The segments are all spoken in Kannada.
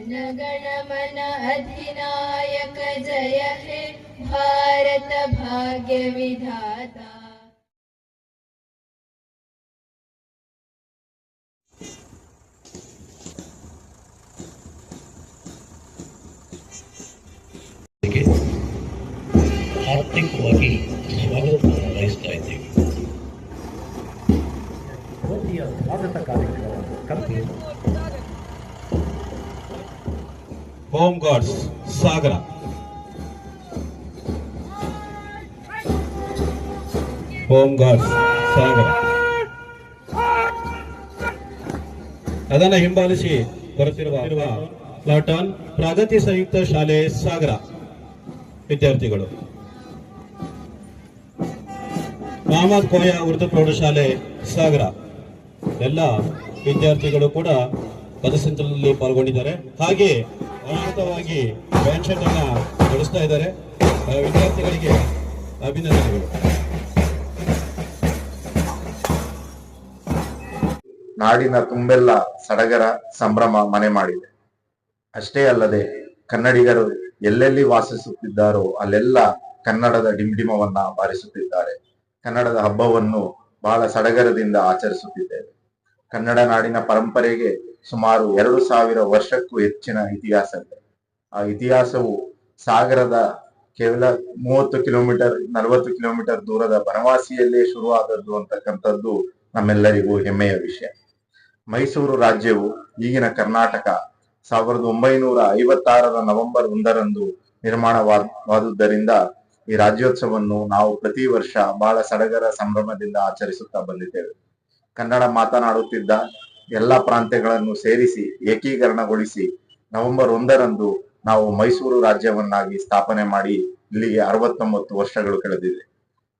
जनगणमन अधिनायक जय हे भारत भाग्य विधाता ಗೆ ಆರ್ಥಿಕವಾಗಿ ಸ್ವಾಗತವನ್ನು ಬಯಸ್ತಾ ಇದ್ದೇವೆ ಮೋದಿಯ ಸ್ವಾಗತ ಕಾರ್ಯಕ್ರಮ ಕಲ್ಪಿ home guards Sagar home guards Sagar ಅದನ್ನು ಹಿಂಬಾಲಿಸಿ ಬರುತ್ತಿರುವ ಪ್ಲಾಟಾನ್ ಪ್ರಗತಿ ಸಂಯುಕ್ತ ಶಾಲೆ ಸಾಗರ. ವಿದ್ಯಾರ್ಥಿಗಳು. ಮಹಮ್ಮದ್ ಕೋಯ ಉರ್ದು ಪ್ರೌಢಶಾಲೆ ಸಾಗರ. ಎಲ್ಲ ವಿದ್ಯಾರ್ಥಿಗಳು ಕೂಡ ಪದಸಂಚಲನದಲ್ಲಿ ಪಾಲ್ಗೊಂಡಿದ್ದಾರೆ. ಹಾಗೆ ಅನಾಹುತವಾಗಿ ಬ್ಯಾಂಡ್ ಶರ್ಟ್ ಅನ್ನ ನಡೆಸ್ತಾ ಇದ್ದಾರೆ. ವಿದ್ಯಾರ್ಥಿಗಳಿಗೆ ಅಭಿನಂದನೆಗಳು. ನಾಡಿನ ತುಂಬೆಲ್ಲ ಸಡಗರ ಸಂಭ್ರಮ ಮನೆ ಮಾಡಿದೆ. ಅಷ್ಟೇ ಅಲ್ಲದೆ ಕನ್ನಡಿಗರು ಎಲ್ಲೆಲ್ಲಿ ವಾಸಿಸುತ್ತಿದ್ದಾರೋ ಅಲ್ಲೆಲ್ಲ ಕನ್ನಡದ ಡಿಂಡಿಮವನ್ನ ಬಾರಿಸುತ್ತಿದ್ದಾರೆ. ಕನ್ನಡದ ಹಬ್ಬವನ್ನು ಬಹಳ ಸಡಗರದಿಂದ ಆಚರಿಸುತ್ತಿದ್ದೇವೆ. ಕನ್ನಡ ನಾಡಿನ ಪರಂಪರೆಗೆ ಸುಮಾರು ಎರಡು ಸಾವಿರ ವರ್ಷಕ್ಕೂ ಹೆಚ್ಚಿನ ಇತಿಹಾಸ ಇದೆ ಆ ಇತಿಹಾಸವು ಸಾಗರದ ಕೇವಲ ಮೂವತ್ತು ಕಿಲೋಮೀಟರ್, ನಲವತ್ತು ಕಿಲೋಮೀಟರ್ ದೂರದ ಬನವಾಸಿಯಲ್ಲೇ ಶುರುವಾದದ್ದು ಅಂತಕ್ಕಂಥದ್ದು ನಮ್ಮೆಲ್ಲರಿಗೂ ಹೆಮ್ಮೆಯ ವಿಷಯ. ಮೈಸೂರು ರಾಜ್ಯವು ಈಗಿನ ಕರ್ನಾಟಕ ಸಾವಿರದ ಒಂಬೈನೂರ ಐವತ್ತಾರರ ನವೆಂಬರ್ ಒಂದರಂದು ನಿರ್ಮಾಣವಾದುದರಿಂದ ಈ ರಾಜ್ಯೋತ್ಸವವನ್ನು ನಾವು ಪ್ರತಿ ವರ್ಷ ಬಹಳ ಸಡಗರ ಸಂಭ್ರಮದಿಂದ ಆಚರಿಸುತ್ತಾ ಬಂದಿದ್ದೇವೆ. ಕನ್ನಡ ಮಾತನಾಡುತ್ತಿದ್ದ ಎಲ್ಲ ಪ್ರಾಂತ್ಯಗಳನ್ನು ಸೇರಿಸಿ, ಏಕೀಕರಣಗೊಳಿಸಿ ನವೆಂಬರ್ ಒಂದರಂದು ನಾವು ಮೈಸೂರು ರಾಜ್ಯವನ್ನಾಗಿ ಸ್ಥಾಪನೆ ಮಾಡಿ ಇಲ್ಲಿಗೆ ಅರವತ್ತೊಂಬತ್ತು ವರ್ಷಗಳು ಕಳೆದಿದೆ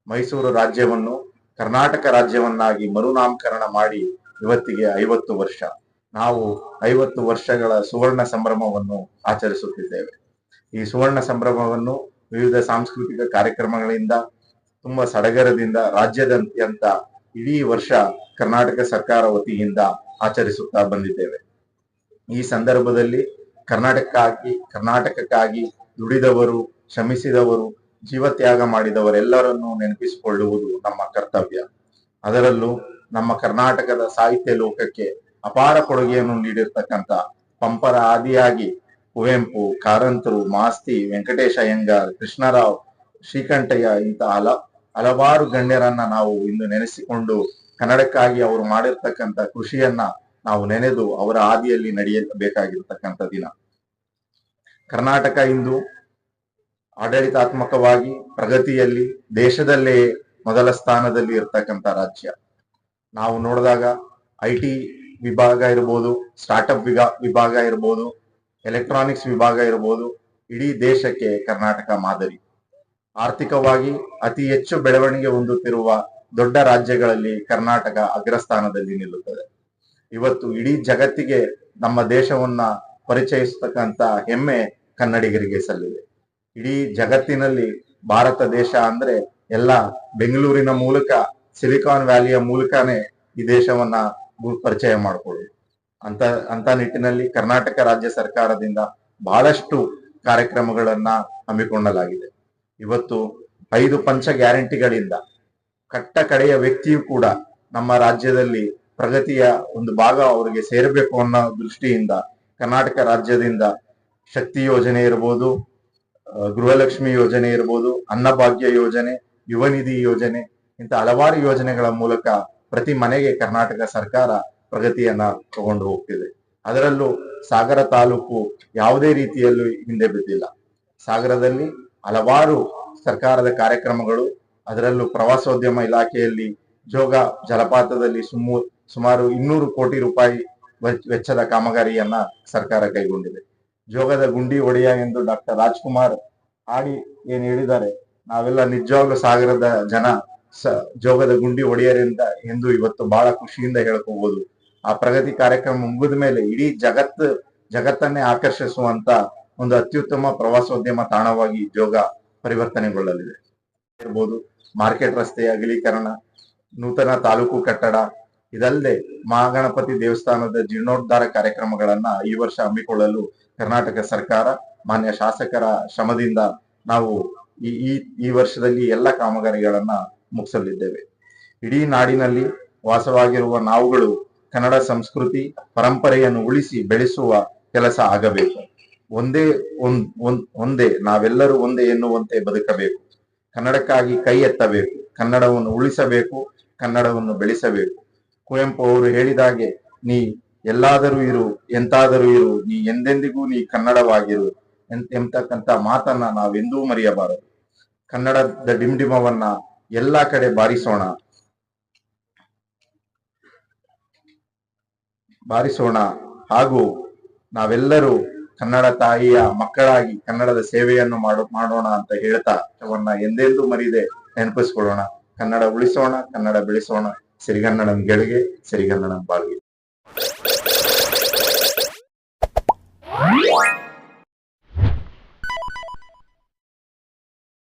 ಮೈಸೂರು ರಾಜ್ಯವನ್ನು ಕರ್ನಾಟಕ ರಾಜ್ಯವನ್ನಾಗಿ ಮರುನಾಮಕರಣ ಮಾಡಿ ಇವತ್ತಿಗೆ ಐವತ್ತು ವರ್ಷ. ನಾವು ಐವತ್ತು ವರ್ಷಗಳ ಸುವರ್ಣ ಸಂಭ್ರಮವನ್ನು ಆಚರಿಸುತ್ತಿದ್ದೇವೆ. ಈ ಸುವರ್ಣ ಸಂಭ್ರಮವನ್ನು ವಿವಿಧ ಸಾಂಸ್ಕೃತಿಕ ಕಾರ್ಯಕ್ರಮಗಳಿಂದ, ತುಂಬಾ ಸಡಗರದಿಂದ ರಾಜ್ಯದಾದ್ಯಂತ ಇಡೀ ವರ್ಷ ಕರ್ನಾಟಕ ಸರ್ಕಾರ ವತಿಯಿಂದ ಆಚರಿಸುತ್ತಾ ಬಂದಿದ್ದೇವೆ. ಈ ಸಂದರ್ಭದಲ್ಲಿ ಕರ್ನಾಟಕಕ್ಕಾಗಿ ಕರ್ನಾಟಕಕ್ಕಾಗಿ ದುಡಿದವರು, ಶ್ರಮಿಸಿದವರು ಜೀವತ್ಯಾಗ ಮಾಡಿದವರೆಲ್ಲರನ್ನೂ ನೆನಪಿಸಿಕೊಳ್ಳುವುದು ನಮ್ಮ ಕರ್ತವ್ಯ. ಅದರಲ್ಲೂ ನಮ್ಮ ಕರ್ನಾಟಕದ ಸಾಹಿತ್ಯ ಲೋಕಕ್ಕೆ ಅಪಾರ ಕೊಡುಗೆಯನ್ನು ನೀಡಿರ್ತಕ್ಕಂಥ ಪಂಪರ ಆದಿಯಾಗಿ ಕುವೆಂಪು, ಕಾರಂತರು, ಮಾಸ್ತಿ, ವೆಂಕಟೇಶ ಅಯ್ಯಂಗಾರ್ ಕೃಷ್ಣರಾವ್, ಶ್ರೀಕಂಠಯ್ಯ ಇಂತಹ ಹಲವಾರು ಗಣ್ಯರನ್ನ ನಾವು ಇಂದು ನೆನೆಸಿಕೊಂಡು ಕನ್ನಡಕ್ಕಾಗಿ ಅವರು ಮಾಡಿರ್ತಕ್ಕಂಥ ಕೃಷಿಯನ್ನ ನಾವು ನೆನೆದು ಅವರ ಹಾದಿಯಲ್ಲಿ ನಡೆಯಬೇಕಾಗಿರ್ತಕ್ಕಂಥ ದಿನ. ಕರ್ನಾಟಕ ಇಂದು ಆಡಳಿತಾತ್ಮಕವಾಗಿ ಪ್ರಗತಿಯಲ್ಲಿ ದೇಶದಲ್ಲೇ ಮೊದಲ ಸ್ಥಾನದಲ್ಲಿ ಇರ್ತಕ್ಕಂಥ ರಾಜ್ಯ. ನಾವು ನೋಡಿದಾಗ ಐ ಟಿ ವಿಭಾಗ ಇರ್ಬೋದು, ಸ್ಟಾರ್ಟ್ಅಪ್ ವಿಭಾ, ವಿಭಾಗ ಇರ್ಬೋದು, ಎಲೆಕ್ಟ್ರಾನಿಕ್ಸ್ ವಿಭಾಗ ಇರ್ಬೋದು, ಇಡೀ ದೇಶಕ್ಕೆ ಕರ್ನಾಟಕ ಮಾದರಿ. ಆರ್ಥಿಕವಾಗಿ ಅತಿ ಹೆಚ್ಚು ಬೆಳವಣಿಗೆ ಹೊಂದುತ್ತಿರುವ ದೊಡ್ಡ ರಾಜ್ಯಗಳಲ್ಲಿ ಕರ್ನಾಟಕ ಅಗ್ರಸ್ಥಾನದಲ್ಲಿ ನಿಲ್ಲುತ್ತದೆ. ಇವತ್ತು ಇಡೀ ಜಗತ್ತಿಗೆ ನಮ್ಮ ದೇಶವನ್ನ ಪರಿಚಯಿಸತಕ್ಕಂತ ಹೆಮ್ಮೆ ಕನ್ನಡಿಗರಿಗೆ ಸಲ್ಲಿದೆ. ಇಡೀ ಜಗತ್ತಿನಲ್ಲಿ ಭಾರತ ದೇಶ ಅಂದ್ರೆ ಎಲ್ಲ ಬೆಂಗಳೂರಿನ ಮೂಲಕ, ಸಿಲಿಕಾನ್ ವ್ಯಾಲಿಯ ಮೂಲಕನೇ ಈ ದೇಶವನ್ನ ಪರಿಚಯ ಮಾಡಿಕೊಳ್ಳಿ ಅಂತ ಅಂತ ನಿಟ್ಟಿನಲ್ಲಿ ಕರ್ನಾಟಕ ರಾಜ್ಯ ಸರ್ಕಾರದಿಂದ ಬಹಳಷ್ಟು ಕಾರ್ಯಕ್ರಮಗಳನ್ನ ಹಮ್ಮಿಕೊಳ್ಳಲಾಗಿದೆ. ಇವತ್ತು ಐದು ಪಂಚ ಗ್ಯಾರಂಟಿಗಳಿಂದ ಕಟ್ಟ ಕಡೆಯ ವ್ಯಕ್ತಿಯು ಕೂಡ ನಮ್ಮ ರಾಜ್ಯದಲ್ಲಿ ಪ್ರಗತಿಯ ಒಂದು ಭಾಗ ಅವರಿಗೆ ಸೇರಬೇಕು ಅನ್ನೋ ದೃಷ್ಟಿಯಿಂದ ಕರ್ನಾಟಕ ರಾಜ್ಯದಿಂದ ಶಕ್ತಿ ಯೋಜನೆ ಇರ್ಬೋದು ಗೃಹಲಕ್ಷ್ಮಿ ಯೋಜನೆ ಇರ್ಬೋದು, ಅನ್ನಭಾಗ್ಯ ಯೋಜನೆ, ಯುವ ನಿಧಿ ಯೋಜನೆ, ಇಂಥ ಹಲವಾರು ಯೋಜನೆಗಳ ಮೂಲಕ ಪ್ರತಿ ಮನೆಗೆ ಕರ್ನಾಟಕ ಸರ್ಕಾರ ಪ್ರಗತಿಯನ್ನ ತಗೊಂಡು ಹೋಗ್ತಿದೆ. ಅದರಲ್ಲೂ ಸಾಗರ ತಾಲೂಕು ಯಾವುದೇ ರೀತಿಯಲ್ಲೂ ಹಿಂದೆ ಬಿದ್ದಿಲ್ಲ. ಸಾಗರದಲ್ಲಿ ಹಲವಾರು ಸರ್ಕಾರದ ಕಾರ್ಯಕ್ರಮಗಳು, ಅದರಲ್ಲೂ ಪ್ರವಾಸೋದ್ಯಮ ಇಲಾಖೆಯಲ್ಲಿ ಜೋಗ ಜಲಪಾತದಲ್ಲಿ ಸುಮು, ಸುಮಾರು ಇನ್ನೂರು ಕೋಟಿ ರೂಪಾಯಿ ವೆಚ್- ವೆಚ್ಚದ ಕಾಮಗಾರಿಯನ್ನ ಸರ್ಕಾರ ಕೈಗೊಂಡಿದೆ. ಜೋಗದ ಗುಂಡಿ ಒಡೆಯ ಎಂದು ಡಾಕ್ಟರ್ ರಾಜ್ಕುಮಾರ್ ಆಡಿ ಏನ್ ಹೇಳಿದ್ದಾರೆ, ನಾವೆಲ್ಲ ನಿಜವಾಗ್ಲೂ ಸಾಗರದ ಜನ, ಸ, ಜೋಗದ ಗುಂಡಿ ಒಡೆಯರಿಂದ ಎಂದು ಇವತ್ತು ಬಹಳ ಖುಷಿಯಿಂದ ಹೇಳ್ಕೋಬಹುದು ಆ ಪ್ರಗತಿ ಕಾರ್ಯಕ್ರಮ ಮುಗಿದ ಮೇಲೆ ಇಡೀ ಜಗತ್ತು ಜಗತ್ತನ್ನೇ ಆಕರ್ಷಿಸುವಂತ ಒಂದು ಅತ್ಯುತ್ತಮ ಪ್ರವಾಸೋದ್ಯಮ ತಾಣವಾಗಿ ಜೋಗ ಪರಿವರ್ತನೆಗೊಳ್ಳಲಿದೆ. ಇರ್ಬೋದು, ಮಾರ್ಕೆಟ್ ರಸ್ತೆಯ ಅಗಲೀಕರಣ, ನೂತನ ತಾಲೂಕು ಕಟ್ಟಡ, ಇದಲ್ಲದೆ ಮಹಾಗಣಪತಿ ದೇವಸ್ಥಾನದ ಜೀರ್ಣೋದ್ಧಾರ ಕಾರ್ಯಕ್ರಮಗಳನ್ನ ಈ ವರ್ಷ ಹಮ್ಮಿಕೊಳ್ಳಲು ಕರ್ನಾಟಕ ಸರ್ಕಾರ ಮಾನ್ಯ ಶಾಸಕರ ಶ್ರಮದಿಂದ ನಾವು ಈ ಈ ವರ್ಷದಲ್ಲಿ ಎಲ್ಲ ಕಾಮಗಾರಿಗಳನ್ನ ಮುಗಿಸಲಿದ್ದೇವೆ. ಇಡೀ ನಾಡಿನಲ್ಲಿ ವಾಸವಾಗಿರುವ ನಾವುಗಳು ಕನ್ನಡ ಸಂಸ್ಕೃತಿ, ಪರಂಪರೆಯನ್ನು ಉಳಿಸಿ ಬೆಳೆಸುವ ಕೆಲಸ ಆಗಬೇಕು. ಒಂದೇ ಒಂದ್ ನಾವೆಲ್ಲರೂ ಒಂದೇ ಎನ್ನುವಂತೆ ಬದುಕಬೇಕು. ಕನ್ನಡಕ್ಕಾಗಿ ಕೈ ಎತ್ತಬೇಕು. ಕನ್ನಡವನ್ನು ಉಳಿಸಬೇಕು. ಕನ್ನಡವನ್ನು ಬೆಳೆಸಬೇಕು. ಕುವೆಂಪು ಅವರು ಹೇಳಿದಾಗೆ ನೀ ಎಲ್ಲಾದರೂ ಇರು, ಎಂತಾದರೂ ಇರು, ನೀ ಎಂದೆಂದಿಗೂ ನೀ ಕನ್ನಡವಾಗಿರು ಎಂತ ಎಂತಕ್ಕಂತ ಮಾತನ್ನ ನಾವೆಂದೂ ಮರೆಯಬಾರದು. ಕನ್ನಡದ ಡಿಮ್ಡಿಮವನ್ನ ಎಲ್ಲಾ ಕಡೆ ಬಾರಿಸೋಣ. ಬಾರಿಸೋಣ. ಹಾಗೂ ನಾವೆಲ್ಲರೂ ಕನ್ನಡ ತಾಯಿಯ ಮಕ್ಕಳಾಗಿ ಕನ್ನಡದ ಸೇವೆಯನ್ನು ಮಾಡು, ಮಾಡೋಣ ಅಂತ ಹೇಳ್ತಾ ಅವನ್ನ ಎಂದೆಂದೂ ಮರಿದೆ ನೆನಪಿಸ್ಕೊಳ್ಳೋಣ. ಕನ್ನಡ ಉಳಿಸೋಣ, ಕನ್ನಡ ಬೆಳೆಸೋಣ. ಸಿರಿಗನ್ನಡನ ಗೆಳಿಗೆ ಸಿರಿಗನ್ನಡನ ಬಾಳ್ಗೆ.